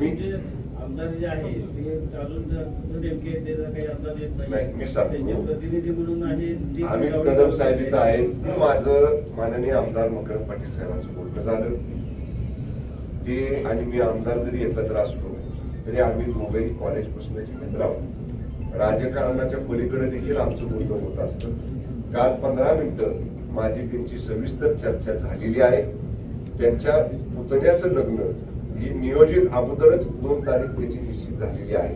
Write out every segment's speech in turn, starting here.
मी म्हणजे आमदार जे आहे ते अजून जर नेमके त्याचा काही अंदाज येत नाही, मी सांगतो. त्यांचे प्रतिनिधी म्हणून आहे ते अमित गावडे- कदम साहेब इथं आहेत. माझं माननीय आमदार मकरंद पाटील साहेबांचं बोलणं झालं. ते आणि मी आमदार जरी एकत्र असलो तरी आम्ही दोघेही कॉलेजपासूनचे मित्र आहोत. राजकारणाच्या पलीकडे देखील आमचं बोलणं होत असतं. काल पंधरा मिनिटं माझी त्यांची सविस्तर चर्चा झालेली आहे. त्यांच्या पुतण्याचं लग्न ही नियोजित अगोदरच दोन तारीख त्याची निश्चित झालेली आहे.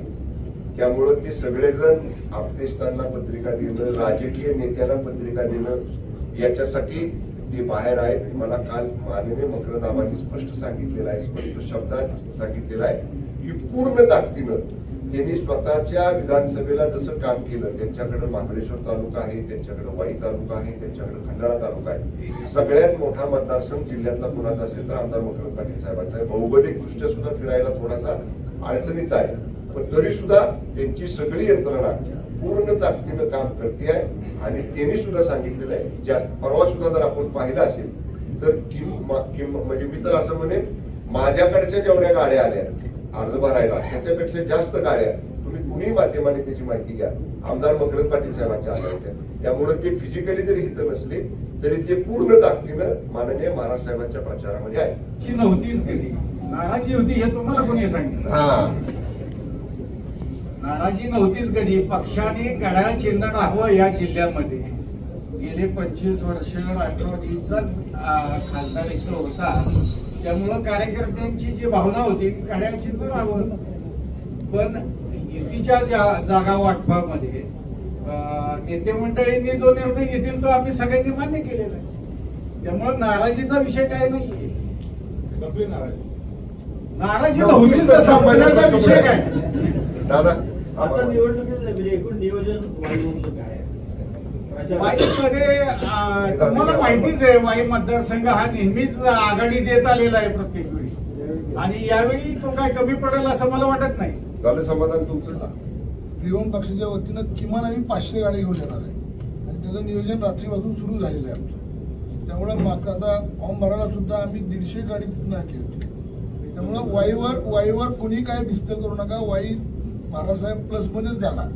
त्यामुळं ते सगळेजण आपतेष्टांना पत्रिका देणं राजकीय नेत्यांना पत्रिका देणं याच्यासाठी ते बाहेर आहेत मला काल माननीय मकरदाबांनी स्पष्ट सांगितलेलं आहे स्पष्ट शब्दात सांगितलेलं आहे की पूर्ण ताकदीनं त्यांनी स्वतःच्या विधानसभेला जसं काम केलं त्यांच्याकडे महाबळेश्वर तालुका आहे त्यांच्याकडे वाई तालुका आहे त्यांच्याकडे खंडाळा तालुका आहे. सगळ्यात मोठा मतदारसंघ जिल्ह्यातला कुणाचा असेल तर आमदार मकरंद पाटील साहेबांचा आहे. भौगोलिक दृष्ट्या सुद्धा फिरायला थोडासा अडचणीचा आहे. पण तरी सुद्धा त्यांची सगळी यंत्रणा पूर्ण ताकदीनं काम करते आहे. आणि त्यांनी सुद्धा सांगितलेलं आहे ज्या परवा सुद्धा जर आपण पाहिलं असेल तर किम किम म्हणजे मी तर असं म्हणेन माझ्याकडच्या जेवढ्या गाड्या आल्या अर्ज भरायला त्याच्यापेक्षा जास्त गाड्या तुम्ही कुणीही माध्यमाने त्याची माहिती घ्या. आमदार मकरंद पाटील साहेबांच्या आल्या होत्या त्यामुळे ते फिजिकली जरी इथं नसले तरी ते पूर्ण ताकदीनं माननीय महाराज साहेबांच्या प्रचारामध्ये आहे नव्हतीच कधी नाराजी होती हे तुम्हाला कोणी सांगितलं? नाराजी नव्हतीच कधी. पक्षाने घड्याळ चिन्ह हवं या जिल्ह्यामध्ये. गेले पंचवीस वर्ष राष्ट्रवादीचाच खासदार इथं होता. त्यामुळं कार्यकर्त्यांची जी भावना होती घड्याळ चिन्ह राहावं. पण युतीच्या जा- जागा वाटपामध्ये नेते मंडळींनी जो निर्णय घेतील तो आम्ही सगळ्यांनी मान्य केलेला आहे. त्यामुळे नाराजीचा विषय काय नाहीये. नाराजी. विषय विषय काय? दादा आता निवडणुकीचं म्हणजे एकूण नियोजन वाईमधलं काय आहे? वाईमध्ये तुम्हाला माहितीच आहे वाई मतदारसंघ हा नेहमीच आघाडी देत आलेला आहे प्रत्येक वेळी. आणि यावेळी तो काय कमी पडेल असं मला वाटत नाही. झालं समाधान तुमचं रिओन पक्षाच्या वतीनं किमान आम्ही पाचशे गाडी घेऊन येणार आहे. आणि त्याचं नियोजन रात्रीपासून सुरू झालेलं आहे आमचं. त्यामुळं आता फॉर्म भरायला सुद्धा आम्ही दीडशे गाडी तिथून आणली होती. त्यामुळं वाईवर वाईवर कोणी काय भिस्त करू नका. वाई महाराजसाहेब प्लसमध्येच जाणार.